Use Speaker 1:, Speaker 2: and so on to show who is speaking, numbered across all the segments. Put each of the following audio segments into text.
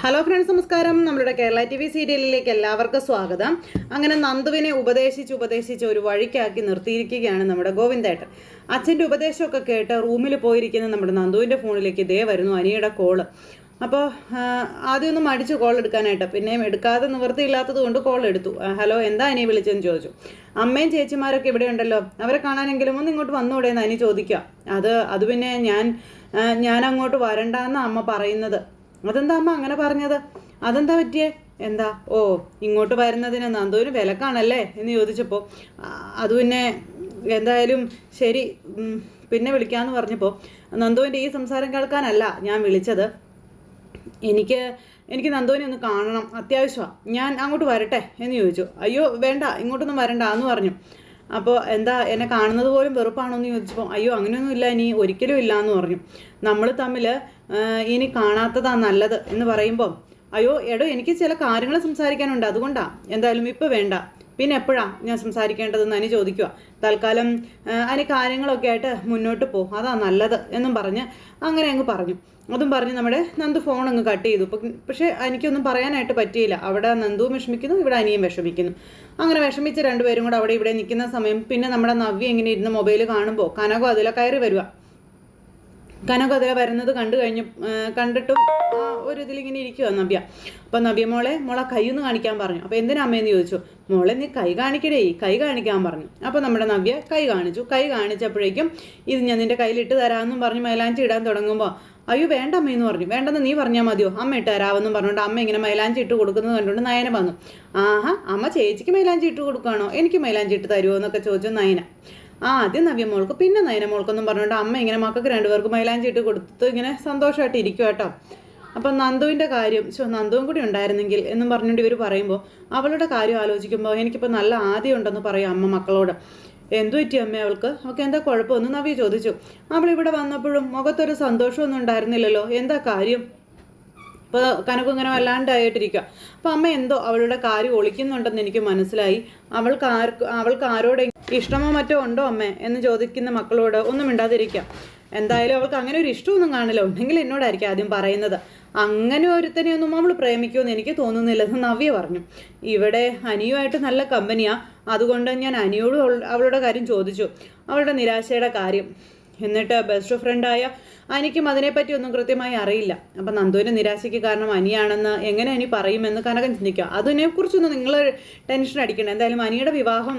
Speaker 1: Hello friends നമസ്കാരം. നമ്മളുടെ Kerala T V സീരിയലിലേക്ക് എല്ലാവർക്കും സ്വാഗതം. അങ്ങനെ നന്ദുവിനെ ഉപദേശിച്ച് ഉപദേശിച്ച് ഒരു വഴിക്കാക്കി നിർത്തിയിരിക്കുകയാണ് നമ്മുടെ ഗോവിന്ദേട്ടൻ. അച്ഛന്റെ ഉപദേശമൊക്കെ കേട്ട് റൂമിൽ പോയിരിക്കുന്ന നമ്മുടെ നന്ദുവിന്റെ ഫോണിലേക്ക് ഇതേ വരുന്നു അനിയുടെ കോൾ അപ്പോൾ ആദ്യമൊന്നും മടിച്ചു കോൾ എടുക്കാനായിട്ട്. പിന്നെയും എടുക്കാതെ നിവൃത്തിയില്ലാത്തത് കൊണ്ട് കോൾ എടുത്തു. ഹലോ എന്താ അനിയെ വിളിച്ചെന്ന് ചോദിച്ചു. അമ്മയും ചേച്ചിമാരൊക്കെ ഇവിടെ ഉണ്ടല്ലോ. അവരെ കാണാനെങ്കിലും ഒന്ന് ഇങ്ങോട്ട് വന്നുകൂടെ എന്ന് അനി ചോദിക്കുക. അത് അത് പിന്നെ ഞാൻ ഞാൻ അങ്ങോട്ട് വരണ്ടെന്ന് അമ്മ പറയുന്നത്. അതെന്താ അമ്മ അങ്ങനെ പറഞ്ഞത്? അതെന്താ പറ്റിയേ? എന്താ? ഓ ഇങ്ങോട്ട് വരുന്നതിന് നന്ദുവിന് വിലക്കാണല്ലേ എന്ന് ചോദിച്ചപ്പോൾ അത് പിന്നെ എന്തായാലും ശരി പിന്നെ വിളിക്കാമെന്ന് പറഞ്ഞപ്പോൾ നന്ദുവിന്റെ ഈ സംസാരം കേൾക്കാനല്ല ഞാൻ വിളിച്ചത്. എനിക്ക് എനിക്ക് നന്ദുവിനെ ഒന്ന് കാണണം അത്യാവശ്യമാണ് ഞാൻ അങ്ങോട്ട് വരട്ടെ എന്ന് ചോദിച്ചു. അയ്യോ വേണ്ട ഇങ്ങോട്ടൊന്നും വരണ്ട എന്ന് പറഞ്ഞു. അപ്പോൾ എന്താ എന്നെ കാണുന്നത് പോലും വെറുപ്പാണോ എന്ന് ചോദിച്ചപ്പോൾ അയ്യോ അങ്ങനെയൊന്നും ഇല്ല ഇനി ഒരിക്കലും ഇല്ല എന്ന് പറഞ്ഞു. നമ്മൾ തമ്മിൽ ഇനി കാണാത്തതാ നല്ലത് എന്ന് പറയുമ്പോൾ അയ്യോ എടോ എനിക്ക് ചില കാര്യങ്ങൾ സംസാരിക്കാനുണ്ട് അതുകൊണ്ടാണ് എന്തായാലും ഇപ്പോൾ വേണ്ട. പിന്നെ എപ്പോഴാണ് ഞാൻ സംസാരിക്കേണ്ടതെന്ന് അനി ചോദിക്കുക തൽക്കാലം അനി കാര്യങ്ങളൊക്കെ ആയിട്ട് മുന്നോട്ട് പോകും അതാ നല്ലത് എന്നും പറഞ്ഞ് അങ്ങനെ അങ്ങ് പറഞ്ഞു. അതും പറഞ്ഞ് നമ്മുടെ നന്ദു ഫോൺ അങ്ങ് കട്ട് ചെയ്തു. പക്ഷെ എനിക്കൊന്നും പറയാനായിട്ട് പറ്റിയില്ല. അവിടെ നന്ദുവും വിഷമിക്കുന്നു ഇവിടെ അനിയും വിഷമിക്കുന്നു. അങ്ങനെ വിഷമിച്ച രണ്ടുപേരും കൂടെ അവിടെ ഇവിടെ നിൽക്കുന്ന സമയം പിന്നെ നമ്മുടെ നവ്യ ഇങ്ങനെ ഇരുന്ന് മൊബൈൽ കാണുമ്പോൾ കനകോ അതിലെ കയറി വരിക കനകം അതിലെ വരുന്നത് കണ്ടു കഴിഞ്ഞ് കണ്ടിട്ടും ഒരു ഇതിലിങ്ങനെ ഇരിക്കുക നവ്യ. അപ്പം നവ്യ മോളെ മോളെ കൈയൊന്ന് കാണിക്കാൻ പറഞ്ഞു. അപ്പോൾ എന്തിനാ അമ്മയെന്ന് ചോദിച്ചു? മോളെ നീ കൈ കാണിക്കടേ കൈ കാണിക്കാൻ പറഞ്ഞു. അപ്പോൾ നമ്മുടെ നവ്യ കൈ കാണിച്ചു. കൈ കാണിച്ചപ്പോഴേക്കും ഇത് ഞാൻ നിന്റെ കയ്യിലിട്ട് തരാമെന്നും പറഞ്ഞ് മൈലാഞ്ചി ഇടാൻ തുടങ്ങുമ്പോൾ അയ്യോ വേണ്ട അമ്മയെന്ന് പറഞ്ഞു. വേണ്ടെന്ന് നീ പറഞ്ഞാൽ മതിയോ? അമ്മ ഇട്ട് തരാമെന്നും പറഞ്ഞുകൊണ്ട് അമ്മ ഇങ്ങനെ മൈലാഞ്ചി ഇട്ട് കൊടുക്കുന്നത് കണ്ടുകൊണ്ട് നയന വന്നു. ആഹാ അമ്മ ചേച്ചിക്ക് മൈലാഞ്ചി ഇട്ട് കൊടുക്കുകയാണോ? എനിക്ക് മൈലാഞ്ചി ഇട്ട് തരുമോ എന്നൊക്കെ ചോദിച്ചു നയന. ആദ്യം നവ്യ മോൾക്ക് പിന്നെ നയന മോൾക്കെന്നും പറഞ്ഞുകൊണ്ട് അമ്മ ഇങ്ങനെ മക്കൾക്ക് രണ്ടുപേർക്ക് മൈലാഞ്ചി ഇട്ട് കൊടുത്ത് ഇങ്ങനെ സന്തോഷമായിട്ട് ഇരിക്കും കേട്ടോ. അപ്പം നന്ദുവിന്റെ കാര്യം ശോ നന്ദുവും കൂടി ഉണ്ടായിരുന്നെങ്കിൽ എന്നും പറഞ്ഞുകൊണ്ട് ഇവർ പറയുമ്പോൾ അവളുടെ കാര്യം ആലോചിക്കുമ്പോൾ എനിക്കിപ്പോൾ നല്ല ആദ്യം ഉണ്ടെന്ന് പറയും അമ്മ മക്കളോട്. എന്തു പറ്റി അമ്മ അവൾക്ക്? അവൾക്ക് എന്താ കുഴപ്പമൊന്നും നവ്യ ചോദിച്ചു. അവൾ ഇവിടെ വന്നപ്പോഴും മുഖത്തൊരു സന്തോഷമൊന്നും ഉണ്ടായിരുന്നില്ലല്ലോ. എന്താ കാര്യം? ഇപ്പോൾ കനക്കും ഇങ്ങനെ വല്ലാണ്ടായിട്ടിരിക്കുക അപ്പോൾ അമ്മ എന്തോ അവളുടെ കാര്യം ഒളിക്കുന്നുണ്ടെന്ന് എനിക്ക് മനസ്സിലായി. അവൾക്ക് ആർക്ക് അവൾക്ക് ആരോടെ ഇഷ്ടമോ മറ്റോ ഉണ്ടോ അമ്മ എന്ന് ചോദിക്കുന്ന മക്കളോട് ഒന്നും മിണ്ടാതിരിക്കാം. എന്തായാലും അവൾക്ക് അങ്ങനെ ഒരു ഇഷ്ടമൊന്നും കാണില്ല. ഉണ്ടെങ്കിൽ എന്നോടായിരിക്കും ആദ്യം പറയുന്നത്. അങ്ങനെ ഒരുത്തനെയൊന്നും അവൾ പ്രേമിക്കുമെന്ന് എനിക്ക് തോന്നുന്നില്ല എന്ന് നവ്യ പറഞ്ഞു. ഇവിടെ അനിയുമായിട്ട് നല്ല കമ്പനിയാ അതുകൊണ്ട് ഞാൻ അനിയോട് അവളുടെ കാര്യം ചോദിച്ചു. അവളുടെ നിരാശയുടെ കാര്യം. എന്നിട്ട് ബെസ്റ്റ് ഫ്രണ്ടായ അനിക്കും അതിനെപ്പറ്റി ഒന്നും കൃത്യമായി അറിയില്ല. അപ്പം നന്ദുവിന്റെ നിരാശയ്ക്ക് കാരണം അനിയാണെന്ന് എങ്ങനെ അനി പറയുമെന്ന് കനകൻ ചിന്തിക്കുക. അതിനെക്കുറിച്ചൊന്നും നിങ്ങൾ ടെൻഷൻ അടിക്കണം എന്തായാലും അനിയുടെ വിവാഹം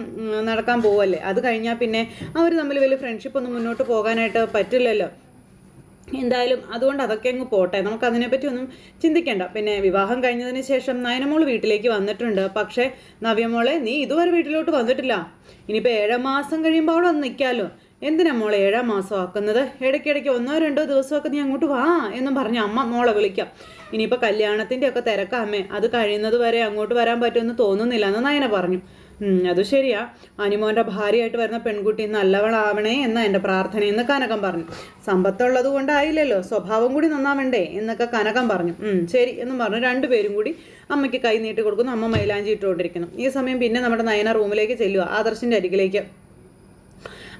Speaker 1: നടക്കാൻ പോവല്ലേ? അത് കഴിഞ്ഞാൽ പിന്നെ അവർ തമ്മിൽ വലിയ ഫ്രണ്ട്ഷിപ്പ് ഒന്നും മുന്നോട്ട് പോകാനായിട്ട് പറ്റില്ലല്ലോ. എന്തായാലും അതുകൊണ്ട് അതൊക്കെ അങ്ങ് പോട്ടെ. നമുക്ക് അതിനെപ്പറ്റി ഒന്നും ചിന്തിക്കേണ്ട. പിന്നെ വിവാഹം കഴിഞ്ഞതിന് ശേഷം നയനമോൾ വീട്ടിലേക്ക് വന്നിട്ടുണ്ട്. പക്ഷേ നവ്യമോളെ നീ ഇതുവരെ വീട്ടിലോട്ട് വന്നിട്ടില്ല. ഇനിയിപ്പോൾ ഏഴ് മാസം കഴിയുമ്പോൾ അവിടെ വന്ന് നിൽക്കാമല്ലോ എന്തിനാ മോളെ ഏഴാം മാസം ആക്കുന്നത്? ഇടയ്ക്കിടയ്ക്ക് ഒന്നോ രണ്ടോ ദിവസമൊക്കെ നീ അങ്ങോട്ട് വാ എന്നും പറഞ്ഞ് അമ്മ മോളെ വിളിക്കാം. ഇനിയിപ്പോൾ കല്യാണത്തിന്റെ ഒക്കെ തിരക്കാമേ അത് കഴിയുന്നത് വരെ അങ്ങോട്ട് വരാൻ പറ്റുമെന്ന് തോന്നുന്നില്ല എന്ന് നയന പറഞ്ഞു. അത് ശരിയാ. അനിമോന്റെ ഭാര്യയായിട്ട് വരുന്ന പെൺകുട്ടി നല്ലവളാവണേ എന്ന എന്റെ പ്രാർത്ഥന എന്ന് കനകം പറഞ്ഞു. സമ്പത്തുള്ളത് കൊണ്ടായില്ലല്ലോ. സ്വഭാവം കൂടി നന്നാവണ്ടേ എന്നൊക്കെ കനകം പറഞ്ഞു. ശരി എന്നും പറഞ്ഞു. രണ്ടുപേരും കൂടി അമ്മയ്ക്ക് കൈ നീട്ടി കൊടുക്കുന്നു. അമ്മ മൈലാഞ്ചി ഇട്ടുകൊണ്ടിരിക്കുന്നു. ഈ സമയം പിന്നെ നമ്മുടെ നയന റൂമിലേക്ക് ചെല്ലുക ആദർശിന്റെ അരികിലേക്ക്.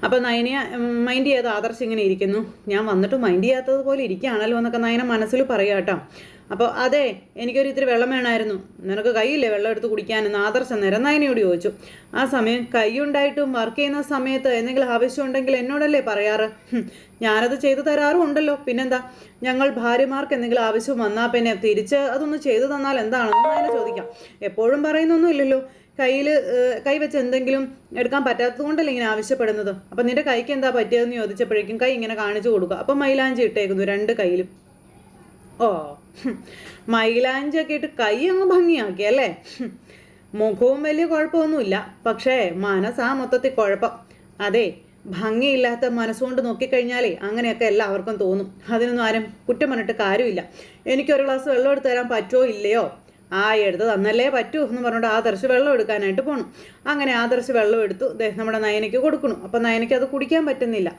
Speaker 1: അപ്പോൾ നയനയെ മൈൻഡ് ചെയ്യാതെ ആദർശ് ഇങ്ങനെ ഇരിക്കുന്നു. ഞാൻ വന്നിട്ട് മൈൻഡ് ചെയ്യാത്തത് പോലെ ഇരിക്കുകയാണല്ലോ എന്നൊക്കെ നയന മനസ്സിൽ പറയുക കേട്ടോ. അപ്പോൾ അതെ എനിക്കൊരു ഇത്തിരി വെള്ളം വേണമായിരുന്നു. നിനക്ക് കൈയില്ലേ വെള്ളം എടുത്ത് കുടിക്കാനെന്ന് ആദർശം നേരം നയനയോട് ചോദിച്ചു. ആ സമയം കൈ ഉണ്ടായിട്ടും വർക്ക് ചെയ്യുന്ന സമയത്ത് എന്തെങ്കിലും ആവശ്യമുണ്ടെങ്കിൽ എന്നോടല്ലേ പറയാറ്? ഞാനത് ചെയ്തു തരാറും ഉണ്ടല്ലോ. പിന്നെന്താ? ഞങ്ങൾ ഭാര്യമാർക്ക് എന്തെങ്കിലും ആവശ്യം വന്നാൽ പിന്നെ തിരിച്ച് അതൊന്ന് ചെയ്തു തന്നാൽ എന്താണെന്ന് നയന ചോദിക്കാം. എപ്പോഴും പറയുന്നൊന്നും ഇല്ലല്ലോ. കയ്യിൽ കൈ വെച്ച് എന്തെങ്കിലും എടുക്കാൻ പറ്റാത്തത് കൊണ്ടല്ലേ ഇങ്ങനെ ആവശ്യപ്പെടുന്നത്? അപ്പം നിന്റെ കൈക്ക് എന്താ പറ്റിയതെന്ന് ചോദിച്ചപ്പോഴേക്കും കൈ ഇങ്ങനെ കാണിച്ചു കൊടുക്കുക. അപ്പം മൈലാഞ്ചി ഇട്ടേക്കുന്നു രണ്ട് കയ്യിലും ഓ മൈലാഞ്ചി ഒക്കെ ഇട്ട് കൈ അങ്ങ് ഭംഗിയാക്കി അല്ലേ. മുഖവും വലിയ കുഴപ്പമൊന്നുമില്ല. പക്ഷേ മനസ്സാ മൊത്തത്തിൽ കുഴപ്പം. അതെ ഭംഗിയില്ലാത്ത മനസ്സുകൊണ്ട് നോക്കിക്കഴിഞ്ഞാലേ അങ്ങനെയൊക്കെ എല്ലാവർക്കും തോന്നും. അതിനൊന്നും ആരും കുറ്റം പറഞ്ഞിട്ട് കാര്യമില്ല. എനിക്കൊരു ഗ്ലാസ് വെള്ളം എടുത്തു തരാൻ പറ്റുമോ ഇല്ലയോ? ആ എടുത്ത് തന്നല്ലേ പറ്റൂ എന്ന് പറഞ്ഞുകൊണ്ട് ആദർശ് വെള്ളം എടുക്കാനായിട്ട് പോകണം അങ്ങനെ ആദർശ് വെള്ളം എടുത്തു. നമ്മുടെ നയനയ്ക്ക് കൊടുക്കണം. അപ്പം നയനയ്ക്ക് അത് കുടിക്കാൻ പറ്റുന്നില്ല.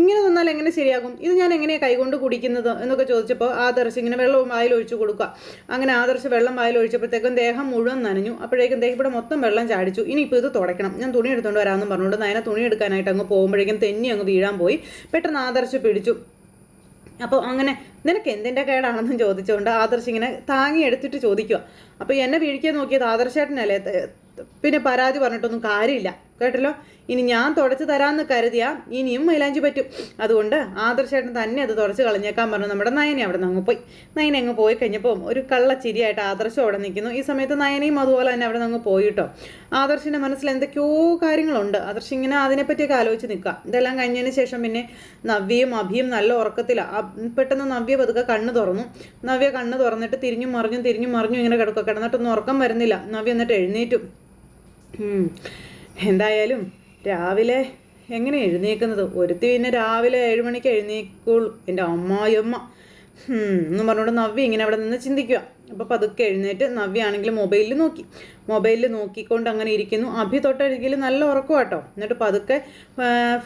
Speaker 1: ഇങ്ങനെ തന്നാൽ എങ്ങനെ ശരിയാകും? ഇത് ഞാൻ എങ്ങനെയാണ് കൈകൊണ്ട് കുടിക്കുന്നത് എന്നൊക്കെ ചോദിച്ചപ്പോൾ ആദർശ് ഇങ്ങനെ വെള്ളവും വായിൽ ഒഴിച്ചു കൊടുക്കുക. അങ്ങനെ ആദർശ് വെള്ളം വായിൽ ഒഴിച്ചപ്പോഴത്തേക്കും ദേഹം മുഴുവൻ നനഞ്ഞു. അപ്പോഴേക്കും ദേഹം ഇവിടെ മൊത്തം വെള്ളം ചാടിച്ചു. ഇനിയിപ്പോൾ ഇത് തുടയ്ക്കണം. ഞാൻ തുണി എടുത്തുകൊണ്ട് വരാമെന്ന് പറഞ്ഞുകൊണ്ട് നയന തുണി എടുക്കാനായിട്ട് അങ്ങ് പോകുമ്പോഴേക്കും തെന്നി അങ്ങ് വീഴാൻ പോയി. പെട്ടെന്ന് ആദർശ് പിടിച്ചു. അപ്പോൾ അങ്ങനെ നിനക്ക് എന്തിന്റെ കേടാണെന്നും ചോദിച്ചുകൊണ്ട് ആദർശ് ഇങ്ങനെ താങ്ങി എടുത്തിട്ട് ചോദിക്കുക അപ്പോൾ എന്നെ വീഴിക്കാൻ നോക്കിയത് ആദർശേട്ടനല്ലേ? പിന്നെ പരാതി പറഞ്ഞിട്ടൊന്നും കാര്യമില്ല. കേട്ടല്ലോ? ഇനി ഞാൻ തുടച്ച് തരാമെന്ന് കരുതിയാ ഇനിയും മൈലാഞ്ചി പറ്റും. അതുകൊണ്ട് ആദർശേട്ടൻ തന്നെ അത് തുടച്ച് കളഞ്ഞേക്കാൻ പറഞ്ഞു. നമ്മുടെ നയനെ അവിടെ നിന്ന് അങ്ങ് പോയി. നയനെ അങ്ങ് പോയി കഴിഞ്ഞപ്പോൾ ഒരു കള്ള ചിരിയായിട്ട് ആദർശം അവിടെ നിൽക്കുന്നു. ഈ സമയത്ത് നയനയും അതുപോലെ തന്നെ അവിടെ നിന്ന് പോയി കേട്ടോ. ആദർശിന്റെ മനസ്സിൽ എന്തൊക്കെയോ കാര്യങ്ങളുണ്ട്. ആദർശ് ഇങ്ങനെ അതിനെപ്പറ്റിയൊക്കെ ആലോചിച്ച് നിൽക്കുക. ഇതെല്ലാം കഴിഞ്ഞതിന് ശേഷം പിന്നെ നവ്യയും അഭിയും നല്ല ഉറക്കത്തിലാണ് പെട്ടെന്ന് നവ്യ പതുക്കെ കണ്ണ് തുറന്നു. നവ്യ കണ്ണ് തുറന്നിട്ട് തിരിഞ്ഞും മറിഞ്ഞും തിരിഞ്ഞും മറിഞ്ഞും ഇങ്ങനെ കിടക്കുക കിടന്നിട്ടൊന്നും ഉറക്കം വരുന്നില്ല. നവ്യ എന്നിട്ട് എഴുന്നേറ്റു. എന്തായാലും രാവിലെ എങ്ങനെ എഴുന്നേക്കുന്നത്? ഒരുത്തി പിന്നെ രാവിലെ ഏഴ് മണിക്ക് എഴുന്നേക്കുള്ളൂ. എന്റെ അമ്മായിയമ്മ. എന്ന് പറഞ്ഞുകൊണ്ട് നവ്യ ഇങ്ങനെ അവിടെ നിന്ന് ചിന്തിക്കുക. അപ്പോൾ പതുക്കെ എഴുന്നേറ്റ് നവ്യ ആണെങ്കിൽ മൊബൈലിൽ നോക്കി. മൊബൈലിൽ നോക്കിക്കൊണ്ട് അങ്ങനെ ഇരിക്കുന്നു. അഭി തൊട്ടരികിൽ നല്ല ഉറക്കം കേട്ടോ എന്നിട്ട് പതുക്കെ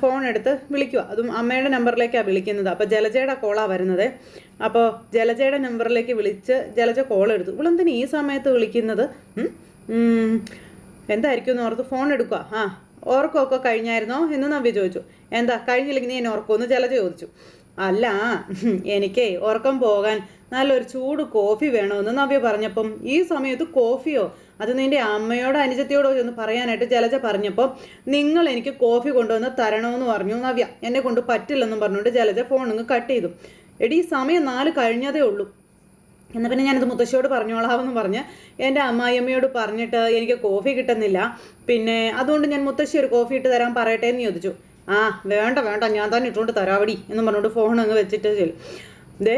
Speaker 1: ഫോൺ എടുത്ത് വിളിക്കുക. അതും അമ്മയുടെ നമ്പറിലേക്കാണ് വിളിക്കുന്നത്. അപ്പോൾ ജലജയുടെ കോളാണ് വരുന്നത്. അപ്പോൾ ജലജയുടെ നമ്പറിലേക്ക് വിളിച്ച് ജലജ കോൾ എടുത്തു. ഇവളെന്തിനാ ഈ സമയത്ത് വിളിക്കുന്നത്. എന്തായിരിക്കും എന്ന് ഓർത്ത് ഫോൺ എടുക്കുക ആ ഓർക്കമൊക്കെ കഴിഞ്ഞായിരുന്നോ എന്ന് നവ്യ ചോദിച്ചു. എന്താ കഴിഞ്ഞില്ലെങ്കിൽ നീ എന്നെ ഓർക്കുമെന്ന് ചില ചോദിച്ചു. അല്ല എനിക്കേ ഉറക്കം പോകാൻ നല്ലൊരു ചൂട് കോഫി വേണമെന്ന് നവ്യ പറഞ്ഞപ്പം ഈ സമയത്ത് കോഫിയോ? അത് നിന്റെ അമ്മയോടോ അനുജത്തിയോടോ എന്ന് പറയാനായിട്ട് ജലജ പറഞ്ഞപ്പോൾ നിങ്ങൾ എനിക്ക് കോഫി കൊണ്ടുവന്ന് തരണമെന്ന് പറഞ്ഞു നവ്യ. എന്നെ കൊണ്ട് പറ്റില്ലെന്നും പറഞ്ഞുകൊണ്ട് ജലജ ഫോണിങ് കട്ട് ചെയ്തു. എടി സമയം നാല് കഴിഞ്ഞതേ ഉള്ളൂ. എന്നാൽ പിന്നെ ഞാനത് മുത്തശ്ശിയോട് പറഞ്ഞോളാമെന്ന് പറഞ്ഞ് എന്റെ അമ്മായിയമ്മയോട് പറഞ്ഞിട്ട് എനിക്ക് കോഫി കിട്ടുന്നില്ല. പിന്നെ അതുകൊണ്ട് ഞാൻ മുത്തശ്ശി ഒരു കോഫി ഇട്ട് തരാൻ പറയട്ടെ എന്ന് ചോദിച്ചു. ആ വേണ്ട വേണ്ട ഞാൻ തന്നെ ഇട്ടുകൊണ്ട് തരാവടി എന്ന് പറഞ്ഞുകൊണ്ട് ഫോൺ അങ്ങ് വെച്ചിട്ട് ചെല്ലും ദേ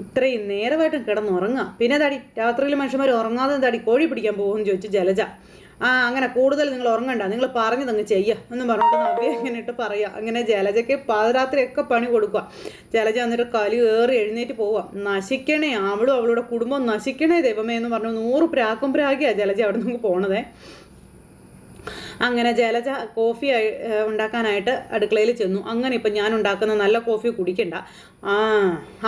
Speaker 1: ഇത്രയും നേരമായിട്ടും കിടന്നുറങ്ങുക. പിന്നെ തടി രാത്രിയിൽ മനുഷ്യന്മാർ ഉറങ്ങാതെ തടി കോഴി പിടിക്കാൻ പോകുമെന്ന് ചോദിച്ചു ജലജ. ആ അങ്ങനെ കൂടുതൽ നിങ്ങൾ ഉറങ്ങണ്ട. നിങ്ങൾ പറഞ്ഞത് അങ്ങ് ചെയ്യുക എന്ന് പറഞ്ഞിട്ട് നവ്യ ഇങ്ങനെ ഇട്ട് പറയുക അങ്ങനെ ജലജയ്ക്ക് പാതിരാത്രിയൊക്കെ പണി കൊടുക്കുക ജലജ എന്നിട്ട് കലി ഏറി എഴുന്നേറ്റ് പോവുക നശിക്കണേ. അവളും അവളുടെ കുടുംബം നശിക്കണേ ദൈവമേ എന്ന് പറഞ്ഞു നൂറ് പ്രാക്കും പ്രാഗിയാണ് ജലജ അവിടെ നിന്ന് പോണതേ. അങ്ങനെ ജലജ കോഫി ഉണ്ടാക്കാനായിട്ട് അടുക്കളയിൽ ചെന്നു. അങ്ങനെ ഇപ്പം ഞാൻ ഉണ്ടാക്കുന്ന നല്ല കോഫി കുടിക്കണ്ട. ആ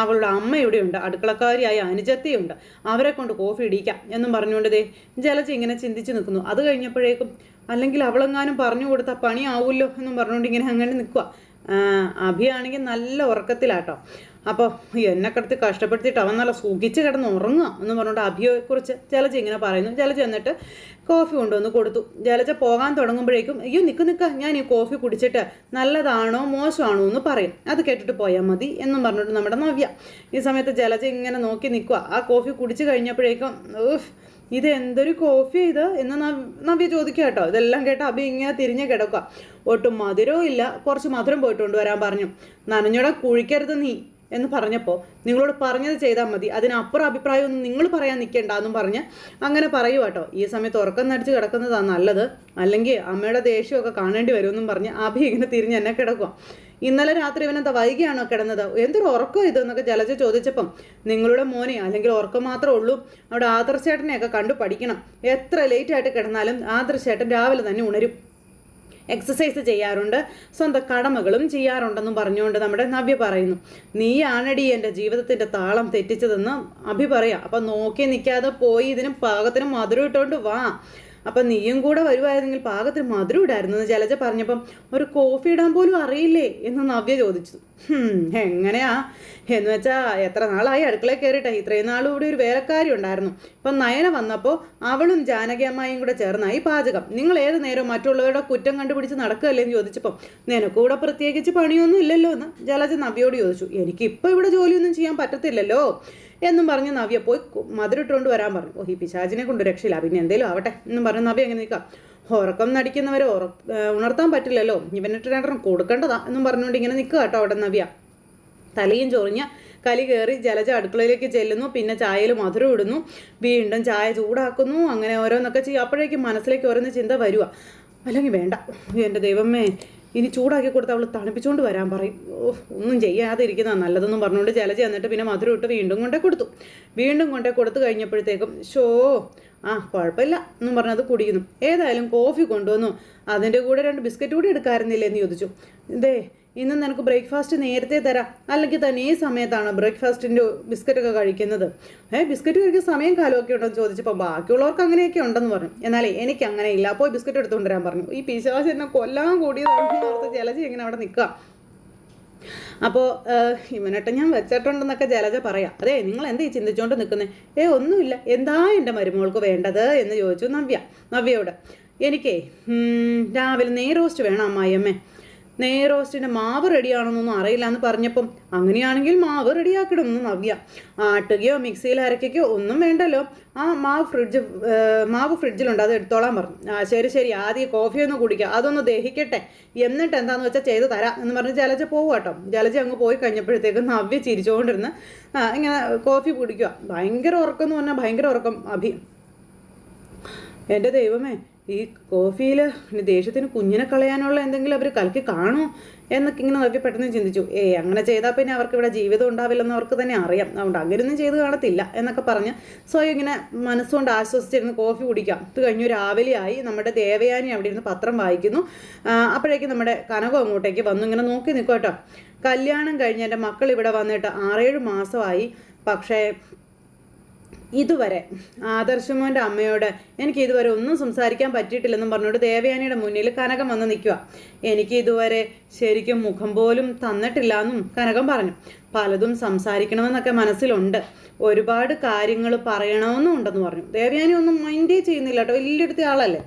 Speaker 1: അവളുടെ അമ്മ ഇവിടെയുണ്ട്. അടുക്കളക്കാരിയായ അനുജത്തിയുണ്ട്. അവരെ കൊണ്ട് കോഫി ഇടിക്കാം എന്നും പറഞ്ഞുകൊണ്ടതേ ജലജ ഇങ്ങനെ ചിന്തിച്ച് നിൽക്കുന്നു. അത് കഴിഞ്ഞപ്പോഴേക്കും അല്ലെങ്കിൽ അവളെങ്ങാനും പറഞ്ഞു കൊടുത്ത പണിയാവുമല്ലോ എന്നും പറഞ്ഞുകൊണ്ട് ഇങ്ങനെ അങ്ങനെ നിൽക്കുക അഭിയാണെങ്കിൽ നല്ല ഉറക്കത്തിലാട്ടോ. അപ്പോൾ എന്നെ കിടത്തി കഷ്ടപ്പെടുത്തിയിട്ട് അവൻ നല്ല സുഖിച്ച് കിടന്ന് ഉറങ്ങുക എന്ന് പറഞ്ഞുകൊണ്ട് അഭിയെക്കുറിച്ച് ജലജ ഇങ്ങനെ പറയുന്നു. ജലജ എന്നിട്ട് കോഫി കൊണ്ടുവന്ന് കൊടുത്തു. ജലജ പോകാൻ തുടങ്ങുമ്പോഴേക്കും അയ്യോ നിൽക്ക് നിൽക്ക ഞാൻ ഈ കോഫി കുടിച്ചിട്ട് നല്ലതാണോ മോശമാണോ എന്ന് പറയും. അത് കേട്ടിട്ട് പോയാൽ മതി എന്നും പറഞ്ഞിട്ട് നമ്മുടെ നവ്യ ഈ സമയത്ത് ജലജ ഇങ്ങനെ നോക്കി നിൽക്കുക ആ കോഫി കുടിച്ച് കഴിഞ്ഞപ്പോഴേക്കും ഇത് എന്തൊരു കോഫി ഇത്? എന്ന് നവ്യ ചോദിക്കുക കേട്ടോ. ഇതെല്ലാം കേട്ട് അഭി ഇങ്ങനെ തിരിഞ്ഞ് കിടക്കുക ഒട്ടും മധുരവും ഇല്ല. കുറച്ച് മധുരം പോയിട്ട് കൊണ്ടുവരാൻ പറഞ്ഞു. നനഞ്ഞോടെ കുഴിക്കരുത് നീ. എന്ന് പറഞ്ഞപ്പോൾ നിങ്ങളോട് പറഞ്ഞത് ചെയ്താൽ മതി. അതിനപ്പുറം അഭിപ്രായമൊന്നും നിങ്ങൾ പറയാൻ നിൽക്കേണ്ട എന്നും പറഞ്ഞ് അങ്ങനെ പറയൂ കേട്ടോ ഈ സമയത്ത് ഉറക്കം നടിച്ച് കിടക്കുന്നതാണ് നല്ലത്. അല്ലെങ്കിൽ അമ്മയുടെ ദേഷ്യമൊക്കെ കാണേണ്ടി വരുമെന്നും പറഞ്ഞ് അഭി ഇങ്ങനെ തിരിഞ്ഞ് എന്നെ കിടക്കുക ഇന്നലെ രാത്രി ഇവനെന്താ വൈകിയാണോ കിടന്നത്? എന്തൊരു ഉറക്കം ഇതെന്നൊക്കെ ജലജ ചോദിച്ചപ്പം നിങ്ങളുടെ മോനെ അല്ലെങ്കിൽ ഉറക്കം മാത്രമേ ഉള്ളൂ അവിടെ ആദർശേട്ടനെയൊക്കെ കണ്ടു പഠിക്കണം. എത്ര ലേറ്റായിട്ട് കിടന്നാലും ആദർശേട്ടൻ രാവിലെ തന്നെ ഉണരും. എക്സസൈസ് ചെയ്യാറുണ്ട്. സ്വന്തം കടമകളും ചെയ്യാറുണ്ടെന്നും പറഞ്ഞുകൊണ്ട് നമ്മുടെ നവ്യ പറയുന്നു. നീയാണടി എന്റെ ജീവിതത്തിന്റെ താളം തെറ്റിച്ചതെന്ന് അഭി പറയാം. അപ്പം നോക്കി നിൽക്കാതെ പോയി ഇതിനും പാകത്തിനും മധുരം ഇട്ടുകൊണ്ട് വാ. അപ്പം നീയും കൂടെ വരുമായിരുന്നെങ്കിൽ പാകത്തിന് മധുരം ഇടായിരുന്നു എന്ന് ജലജ പറഞ്ഞപ്പം ഒരു കോഫി ഇടാൻ പോലും അറിയില്ലേ എന്ന് നവ്യ ചോദിച്ചു. എങ്ങനെയാ? എന്ന് വെച്ചാൽ എത്ര നാളായി അടുക്കളയിൽ കയറിട്ടെ ഇത്രയും നാളും ഇവിടെ ഒരു വേലക്കാരി ഉണ്ടായിരുന്നു. ഇപ്പം നയന വന്നപ്പോൾ അവളും ജാനകി അമ്മായിയും കൂടെ ചേർന്നായി പാചകം. നിങ്ങൾ ഏത് നേരവും മറ്റുള്ളവരുടെ കുറ്റം കണ്ടുപിടിച്ച് നടക്കുകയല്ലേ എന്ന് ചോദിച്ചപ്പം നിനക്കൂടെ പ്രത്യേകിച്ച് പണിയൊന്നും ഇല്ലല്ലോ എന്ന് ജലജ നവ്യോട് ചോദിച്ചു. എനിക്കിപ്പോൾ ഇവിടെ ജോലിയൊന്നും ചെയ്യാൻ പറ്റത്തില്ലല്ലോ? എന്നും പറഞ്ഞ് നവ്യ പോയി മധുരിട്ടുകൊണ്ട് വരാൻ പറഞ്ഞു. ഓ ഈ പിശാചിനെ കൊണ്ട് രക്ഷയില്ല. പിന്നെ എന്തേലും ആവട്ടെ എന്നും പറഞ്ഞ് നവ്യ അങ്ങനെ നിൽക്കാം. ഉറക്കം നടിക്കുന്നവരെ ഉറ ഉണർത്താൻ പറ്റില്ലല്ലോ. ഇവനിട്ട് രണ്ടെണ്ണം കൊടുക്കേണ്ടതാ എന്നും പറഞ്ഞുകൊണ്ട് ഇങ്ങനെ നിൽക്കുക കേട്ടോ അവിടെ നവ്യ. തലയും ചൊറിഞ്ഞ് കലി കയറി ജലജ അടുക്കളയിലേക്ക് ചെല്ലുന്നു. പിന്നെ ചായയിൽ മധുരം ഇടുന്നു. വീണ്ടും ചായ ചൂടാക്കുന്നു. അങ്ങനെ ഓരോന്നൊക്കെ ചെയ്യും. അപ്പോഴേക്കും മനസ്സിലേക്ക് ഓരോന്ന് ചിന്ത വരുക അല്ലെങ്കിൽ വേണ്ട. എന്റെ ദൈവമേ ഇനി ചൂടാക്കി കൊടുത്ത് അവൾ തണുപ്പിച്ചുകൊണ്ട് വരാൻ പറയും. ഒന്നും ചെയ്യാതെ നല്ലതൊന്നും പറഞ്ഞുകൊണ്ട് ജലജ എന്നിട്ട് പിന്നെ മധുരം ഇട്ട് വീണ്ടും കൊണ്ടേ കൊടുത്തു. വീണ്ടും കൊണ്ടേ കൊടുത്തു കഴിഞ്ഞപ്പോഴത്തേക്കും ഷോ ആ കുഴപ്പമില്ല എന്നും പറഞ്ഞത് കുടിക്കുന്നു. ഏതായാലും കോഫി കൊണ്ടുവന്നു. അതിന്റെ കൂടെ രണ്ട് ബിസ്ക്കറ്റ് കൂടി എടുക്കാറുന്നില്ലേ എന്ന് ചോദിച്ചു. ഇതേ ഇന്ന് നിനക്ക് ബ്രേക്ക്ഫാസ്റ്റ് നേരത്തെ തരാം. അല്ലെങ്കിൽ തന്നെ ഈ സമയത്താണ് ബ്രേക്ക്ഫാസ്റ്റിന്റെ ബിസ്ക്കറ്റൊക്കെ കഴിക്കുന്നത്. ഏ ബിസ്ക്കറ്റ് കഴിക്കുന്ന സമയം കാലമൊക്കെ ഉണ്ടോ എന്ന് ചോദിച്ചപ്പോൾ ബാക്കിയുള്ളവർക്ക് അങ്ങനെയൊക്കെ ഉണ്ടെന്ന് പറഞ്ഞു. എന്നാലേ എനിക്ക് അങ്ങനെ ഇല്ല. അപ്പോൾ ബിസ്ക്കറ്റ് എടുത്തുകൊണ്ട് വരാൻ പറഞ്ഞു. ഈ പിശാശ് എന്നെ കൊല്ലാൻ കൂടിയതാണെന്ന് ഓർത്ത് ജലജി ഇങ്ങനെ അവിടെ നിൽക്കുക. അപ്പോൾ ഇവനട്ടെ ഞാൻ വെച്ചിട്ടുണ്ടെന്നൊക്കെ ജലജ പറയാം. അതെ നിങ്ങൾ എന്താ ചിന്തിച്ചുകൊണ്ട് നിൽക്കുന്നത് ഏ ഒന്നുമില്ല. എന്താ എന്റെ മരുമോൾക്ക് വേണ്ടത് എന്ന് ചോദിച്ചു നവ്യ. നവ്യയോട്. എനിക്കേ രാവിലെ നെയ് റോസ്റ്റ് വേണം അമ്മായിയമ്മേ. നെയ്റോസ്റ്റിന്റെ മാവ് റെഡിയാണെന്നൊന്നും അറിയില്ല എന്ന് പറഞ്ഞപ്പം അങ്ങനെയാണെങ്കിൽ മാവ് റെഡിയാക്കണം നവ്യ. ആട്ടുകയോ മിക്സിയിൽ അരക്കുകയോ ഒന്നും വേണ്ടല്ലോ. ആ മാവ് ഫ്രിഡ്ജ് മാവ് ഫ്രിഡ്ജിലുണ്ട് അത് എടുത്തോളാൻ പറഞ്ഞു. ആ ശരി ശരി. ആദ്യം കോഫി ഒന്ന് കുടിക്കുക അതൊന്ന് ദഹിക്കട്ടെ. എന്നിട്ട് എന്താന്ന് വെച്ചാൽ ചെയ്ത് തരാം എന്ന് പറഞ്ഞ് ജലജ പോകും കേട്ടോ ജലജ അങ്ങ് പോയി കഴിഞ്ഞപ്പോഴത്തേക്ക് നവ്യ ചിരിച്ചുകൊണ്ടിരുന്ന് ഇങ്ങനെ കോഫി കുടിക്കുക ഭയങ്കര ഉറക്കം എന്ന് പറഞ്ഞാൽ ഭയങ്കര ഉറക്കം. അഭി എന്റെ ദൈവമേ ഈ കോഫിയിൽ ദേഷ്യത്തിന് കുഞ്ഞിനെ കളയാനുള്ള എന്തെങ്കിലും അവർ കലക്കി കാണോ എന്നൊക്കെ ഇങ്ങനെ നോക്കി പെട്ടെന്ന് ചിന്തിച്ചു. ഏ അങ്ങനെ ചെയ്താൽ പിന്നെ അവർക്ക് ഇവിടെ ജീവിതം ഉണ്ടാവില്ലെന്ന് അവർക്ക് തന്നെ അറിയാം. അതുകൊണ്ട് അങ്ങനെയൊന്നും ചെയ്ത് കാണത്തില്ല എന്നൊക്കെ പറഞ്ഞ് സ്വയം ഇങ്ങനെ മനസ്സുകൊണ്ട് ആശ്വസിച്ചിരുന്ന് കോഫി കുടിക്കാം. ഇത് കഴിഞ്ഞു രാവിലെയായി. നമ്മുടെ ദേവയാനി അവിടെ ഇരുന്ന് പത്രം വായിക്കുന്നു. അപ്പോഴേക്കും നമ്മുടെ കനകം അങ്ങോട്ടേക്ക് വന്നു. ഇങ്ങനെ നോക്കി നിൽക്കും കേട്ടോ കല്യാണം കഴിഞ്ഞ് എന്റെ മക്കൾ ഇവിടെ വന്നിട്ട് ആറേഴ് മാസമായി. പക്ഷേ ഇതുവരെ ആദർശമോന്റെ അമ്മയോട് എനിക്ക് ഇതുവരെ ഒന്നും സംസാരിക്കാൻ പറ്റിയിട്ടില്ലെന്നും പറഞ്ഞുകൊണ്ട് ദേവയാനിയുടെ മുന്നിൽ കനകം വന്ന് നിൽക്കുക. എനിക്ക് ഇതുവരെ ശരിക്കും മുഖം പോലും തന്നിട്ടില്ല എന്നും കനകം പറഞ്ഞു. പലതും സംസാരിക്കണമെന്നൊക്കെ മനസ്സിലുണ്ട്. ഒരുപാട് കാര്യങ്ങൾ പറയണമെന്നും ഉണ്ടെന്ന് പറഞ്ഞു. ദേവയാനി ഒന്നും മൈൻഡേ ചെയ്യുന്നില്ല കേട്ടോ. വലിയെടുത്ത ആളല്ലേ?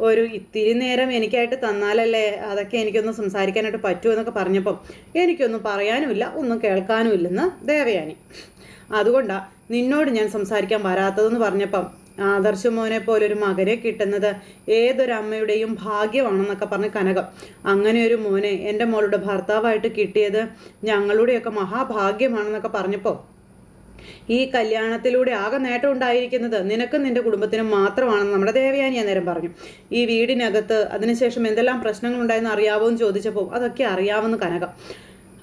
Speaker 1: ഒരു ഇത്തിരി നേരം എനിക്കായിട്ട് തന്നാലല്ലേ അതൊക്കെ എനിക്കൊന്ന് സംസാരിക്കാനായിട്ട് പറ്റുമെന്നൊക്കെ പറഞ്ഞപ്പം എനിക്കൊന്നും പറയാനുമില്ല ഒന്നും കേൾക്കാനുമില്ലെന്ന് ദേവയാനി. അതുകൊണ്ടാണ് നിന്നോട് ഞാൻ സംസാരിക്കാൻ വരാത്തതെന്ന് പറഞ്ഞപ്പം ആദർശ മോനെ പോലെ ഒരു മകനെ കിട്ടുന്നത് ഏതൊരമ്മയുടെയും ഭാഗ്യമാണെന്നൊക്കെ പറഞ്ഞ് കനകം. അങ്ങനെ ഒരു മോനെ എന്റെ മോളുടെ ഭർത്താവായിട്ട് കിട്ടിയത് ഞങ്ങളുടെയൊക്കെ മഹാഭാഗ്യമാണെന്നൊക്കെ പറഞ്ഞപ്പോൾ ഈ കല്യാണത്തിലൂടെ ആകെ നേട്ടം ഉണ്ടായിരിക്കുന്നത് നിനക്കും നിന്റെ കുടുംബത്തിനും മാത്രമാണെന്ന് നമ്മുടെ ദേവയാനി അന്നേരം പറഞ്ഞു. ഈ വീടിനകത്ത് അതിനുശേഷം എന്തെല്ലാം പ്രശ്നങ്ങളുണ്ടായെന്ന് അറിയാവോ എന്ന് ചോദിച്ചപ്പോൾ അതൊക്കെ അറിയാവുന്ന കനകം.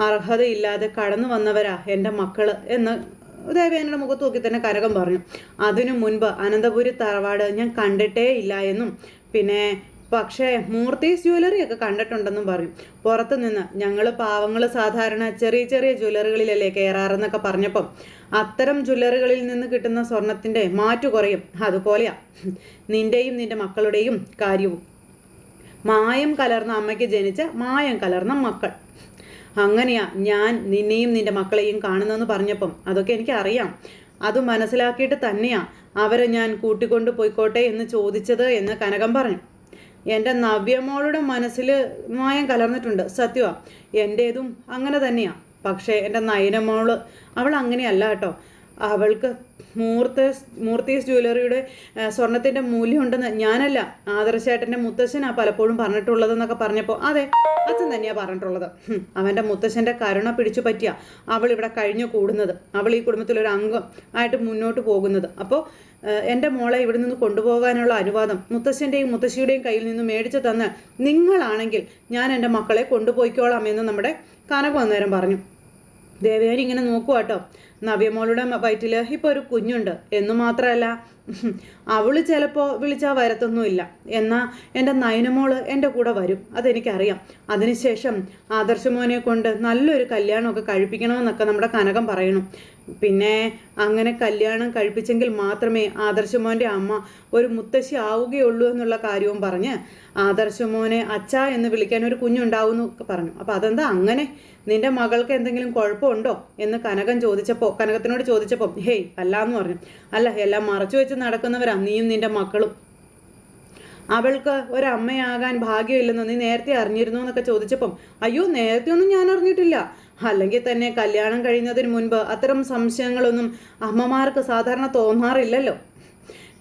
Speaker 1: അർഹതയില്ലാതെ കടന്നു വന്നവരാ എന്റെ മക്കൾ എന്ന് ദേവയാനിയുടെ മുഖത്ത് നോക്കി തന്നെ കരകം പറഞ്ഞു. അതിനു മുൻപ് അനന്തപുരി തറവാട് ഞാൻ കണ്ടിട്ടേ ഇല്ല എന്നും. പിന്നെ പക്ഷേ മൂർത്തീസ് ജ്വല്ലറി ഒക്കെ കണ്ടിട്ടുണ്ടെന്നും പറഞ്ഞു പുറത്തു നിന്ന് ഞങ്ങൾ പാവങ്ങൾ സാധാരണ ചെറിയ ചെറിയ ജ്വല്ലറികളിലല്ലേ കയറാറെന്നൊക്കെ പറഞ്ഞപ്പം അത്തരം ജ്വല്ലറികളിൽ നിന്ന് കിട്ടുന്ന സ്വർണത്തിന്റെ മാറ്റു കുറയും. അതുപോലെയാ നിന്റെയും നിന്റെ മക്കളുടെയും കാര്യവും. മായം കലർന്ന അമ്മയ്ക്ക് ജനിച്ച മായം കലർന്ന മക്കൾ. അങ്ങനെയാ ഞാൻ നിന്നെയും നിന്റെ മക്കളെയും കാണുന്നെന്ന് പറഞ്ഞപ്പം അതൊക്കെ എനിക്കറിയാം. അത് മനസ്സിലാക്കിയിട്ട് തന്നെയാ അവരെ ഞാൻ കൂട്ടിക്കൊണ്ട് പോയിക്കോട്ടെ എന്ന് ചോദിച്ചത് എന്ന് കനകം പറഞ്ഞു. എന്റെ നവ്യമോളുടെ മനസ്സിൽ മായം കലർന്നിട്ടുണ്ട്. സത്യമാ എന്റേതും അങ്ങനെ തന്നെയാ. പക്ഷേ എന്റെ നയനമോൾ അവൾ അങ്ങനെയല്ല കേട്ടോ. അവൾക്ക് മൂർത്ത മൂർത്തീസ് ജ്വല്ലറിയുടെ സ്വർണത്തിന്റെ മൂല്യമുണ്ടെന്ന് ഞാനല്ല ആദർശേട്ടന്റെ മുത്തശ്ശനാണ് പലപ്പോഴും പറഞ്ഞിട്ടുള്ളതെന്നൊക്കെ പറഞ്ഞപ്പോൾ അതെ അച്ഛൻ തന്നെയാണ് പറഞ്ഞിട്ടുള്ളത്. അവന്റെ മുത്തശ്ശന്റെ കരുണ പിടിച്ചു പറ്റിയ അവൾ ഇവിടെ കഴിഞ്ഞു കൂടുന്നത്. അവൾ ഈ കുടുംബത്തിലൊരു അംഗം ആയിട്ട് മുന്നോട്ട് പോകുന്നത്. അപ്പോൾ എന്റെ മോളെ ഇവിടെ നിന്ന് കൊണ്ടുപോകാനുള്ള അനുവാദം മുത്തശ്ശന്റെയും മുത്തശ്ശിയുടെയും കയ്യിൽ നിന്ന് മേടിച്ചു തന്ന് നിങ്ങളാണെങ്കിൽ ഞാൻ എന്റെ മക്കളെ കൊണ്ടുപോയിക്കോളാം എന്ന് നമ്മുടെ കനക പറഞ്ഞു. ദേവയാനി ഇങ്ങനെ നോക്കുക കേട്ടോ നവ്യമോളുടെ വയറ്റിൽ ഇപ്പോൾ ഒരു കുഞ്ഞുണ്ട്. എന്നു മാത്രമല്ല അവൾ ചിലപ്പോൾ വിളിച്ചാൽ വരത്തൊന്നുമില്ല. എന്നാൽ എന്റെ നയനമോൾ എന്റെ കൂടെ വരും. അതെനിക്കറിയാം. അതിനുശേഷം ആദർശമോനെ കൊണ്ട് നല്ലൊരു കല്യാണമൊക്കെ കഴിപ്പിക്കണമെന്നൊക്കെ നമ്മുടെ കനകം പറയണം. പിന്നെ അങ്ങനെ കല്യാണം കഴിപ്പിച്ചെങ്കിൽ മാത്രമേ ആദർശമോന്റെ അമ്മ ഒരു മുത്തശ്ശി ആവുകയുള്ളൂ എന്നുള്ള കാര്യവും പറഞ്ഞ് ആദർശമോനെ അച്ഛ എന്ന് വിളിക്കാൻ ഒരു കുഞ്ഞുണ്ടാവുന്നു പറഞ്ഞു. അപ്പോൾ അതെന്താ? അങ്ങനെ നിന്റെ മകൾക്ക് എന്തെങ്കിലും കുഴപ്പമുണ്ടോ? എന്ന് കനകൻ ചോദിച്ചപ്പോൾ കനകത്തിനോട് ചോദിച്ചപ്പോൾ ഹേയ് അല്ല എന്ന് പറഞ്ഞു. അല്ല എല്ലാം മറച്ചു വെച്ച് നടക്കുന്നവരാ നീയും നിന്റെ മക്കളും. അവൾക്ക് ഒരമ്മയാകാൻ ഭാഗ്യമില്ലെന്ന് നീ നേരത്തെ അറിഞ്ഞിരുന്നു എന്നൊക്കെ ചോദിച്ചപ്പം അയ്യോ നേരത്തെ ഒന്നും ഞാൻ അറിഞ്ഞിട്ടില്ല. അല്ലെങ്കിൽ തന്നെ കല്യാണം കഴിയുന്നതിന് മുൻപ് അത്തരം സംശയങ്ങളൊന്നും അമ്മമാർക്ക് സാധാരണ തോന്നാറില്ലല്ലോ.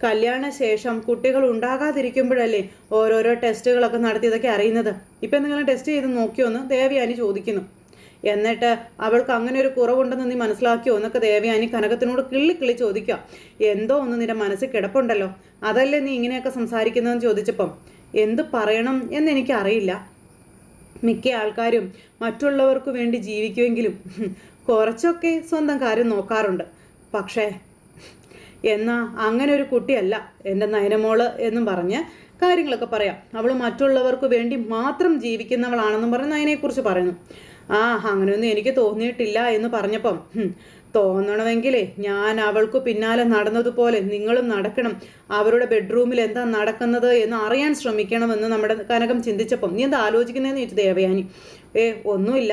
Speaker 1: കല്യാണ ശേഷം കുട്ടികൾ ഉണ്ടാകാതിരിക്കുമ്പോഴല്ലേ ഓരോരോ ടെസ്റ്റുകളൊക്കെ നടത്തി നടത്തിയതൊക്കെ അറിയുന്നത്? ഇപ്പം എന്തെങ്കിലും ടെസ്റ്റ് ചെയ്ത് നോക്കിയോന്ന് ദേവയാനി ചോദിക്കുന്നു. എന്നിട്ട് അവൾക്ക് അങ്ങനെ ഒരു കുറവുണ്ടെന്ന് നീ മനസ്സിലാക്കിയോ എന്നൊക്കെ ദേവയാനി കനകത്തിനോട് കിള്ളി കിള്ളി ചോദിക്കുക. എന്തോ ഒന്ന് നിന്റെ മനസ്സിൽ കിടപ്പുണ്ടല്ലോ. അതല്ലേ നീ ഇങ്ങനെയൊക്കെ സംസാരിക്കുന്നതെന്ന് ചോദിച്ചപ്പം എന്ത് പറയണം എന്നെനിക്കറിയില്ല മിക്ക ആൾക്കാരും മറ്റുള്ളവർക്ക് വേണ്ടി ജീവിക്കുമെങ്കിലും കുറച്ചൊക്കെ സ്വന്തം കാര്യം നോക്കാറുണ്ട്. പക്ഷേ എന്നാ അങ്ങനെ ഒരു കുട്ടിയല്ല എന്റെ നയനമോൾ എന്നും പറഞ്ഞ് കാര്യങ്ങളൊക്കെ പറയാം. അവൾ മറ്റുള്ളവർക്ക് വേണ്ടി മാത്രം ജീവിക്കുന്നവളാണെന്നും പറഞ്ഞ് നയനെക്കുറിച്ച് പറയുന്നു. ആ അങ്ങനെയൊന്നും എനിക്ക് തോന്നിയിട്ടില്ല എന്ന് പറഞ്ഞപ്പം തോന്നണമെങ്കിലേ ഞാൻ അവൾക്ക് പിന്നാലെ നടന്നതുപോലെ നിങ്ങളും നടക്കണം. അവരുടെ ബെഡ്റൂമിൽ എന്താ നടക്കുന്നത് എന്ന് അറിയാൻ ശ്രമിക്കണമെന്ന് നമ്മുടെ കനകം ചിന്തിച്ചപ്പം നീ എന്താ ആലോചിക്കുന്നതെന്ന് ചോദിച്ചു ദേവയാനി. ഏ ഒന്നുമില്ല.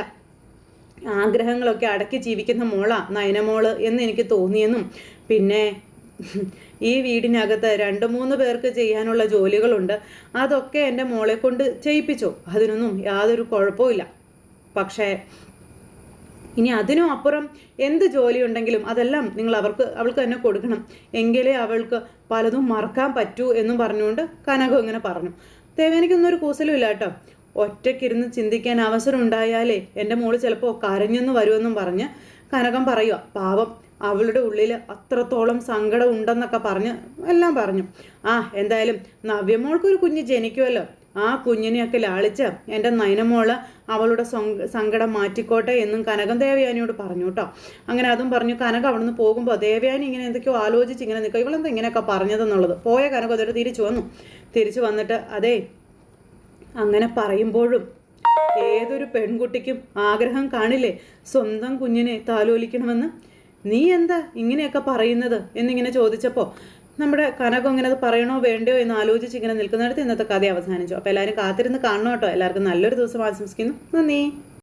Speaker 1: ആഗ്രഹങ്ങളൊക്കെ അടക്കി ജീവിക്കുന്ന മോളാ നയനമോൾ എന്ന് എനിക്ക് തോന്നിയെന്നും. പിന്നെ ഈ വീടിനകത്ത് രണ്ട് മൂന്ന് പേർക്ക് ചെയ്യാനുള്ള ജോലികളുണ്ട്. അതൊക്കെ എന്റെ മോളെ കൊണ്ട് ചെയ്യിപ്പിച്ചു. അതിനൊന്നും യാതൊരു കുഴപ്പമില്ല പക്ഷേ ഇനി അതിനും അപ്പുറം എന്ത് ജോലി ഉണ്ടെങ്കിലും അതെല്ലാം നിങ്ങൾ അവർക്ക് അവൾക്ക് തന്നെ കൊടുക്കണം. എങ്കിലേ അവൾക്ക് പലതും മറക്കാൻ പറ്റൂ എന്നും പറഞ്ഞുകൊണ്ട് കനകം ഇങ്ങനെ പറഞ്ഞു. ദേവേനിക്കൊന്നും ഒരു കൂസലും ഇല്ല കേട്ടോ. ഒറ്റയ്ക്കിരുന്ന് ചിന്തിക്കാൻ അവസരം ഉണ്ടായാലേ എന്റെ മോൾ ചിലപ്പോൾ കരഞ്ഞെന്ന് വരുമെന്നും പറഞ്ഞ് കനകം പറയുക പാവം അവളുടെ ഉള്ളിൽ അത്രത്തോളം സങ്കടം ഉണ്ടെന്നൊക്കെ പറഞ്ഞ് എല്ലാം പറഞ്ഞു. ആ എന്തായാലും നവ്യമോൾക്കൊരു കുഞ്ഞ് ജനിക്കുമല്ലോ ആ കുഞ്ഞിനെയൊക്കെ ലാളിച്ച് എന്റെ നയനമോൾ അവളുടെ സങ്കടം മാറ്റിക്കോട്ടെ എന്നും കനകം ദേവയാനിയോട് പറഞ്ഞു കേട്ടോ. അങ്ങനെ അതും പറഞ്ഞു കനകം അവിടുന്ന് പോകുമ്പോൾ ദേവയാനി ഇങ്ങനെ എന്തൊക്കെയോ ആലോചിച്ച് ഇങ്ങനെ നിൽക്കുക ഇവളെന്താ ഇങ്ങനെയൊക്കെ പറഞ്ഞതെന്നുള്ളത്? പോയ കനകം അതൊരു തിരിച്ചു വന്നു. തിരിച്ചു വന്നിട്ട് അതേ അങ്ങനെ പറയുമ്പോഴും ഏതൊരു പെൺകുട്ടിക്കും ആഗ്രഹം കാണില്ലേ? സ്വന്തം കുഞ്ഞിനെ താലോലിക്കണമെന്ന്? നീ എന്താ ഇങ്ങനെയൊക്കെ പറയുന്നത്? എന്നിങ്ങനെ ചോദിച്ചപ്പോൾ നമ്മുടെ കനകം ഇങ്ങനെ അത് പറയണോ വേണ്ടയോ എന്ന് ആലോചിച്ച് ഇങ്ങനെ നിൽക്കുന്നിടത്ത് ഇന്നത്തെ കഥ അവസാനിച്ചു. അപ്പോൾ എല്ലാവരും കാത്തിരുന്ന് കാണണം കേട്ടോ. എല്ലാവർക്കും നല്ലൊരു ദിവസം ആശംസിക്കുന്നു. നന്ദി.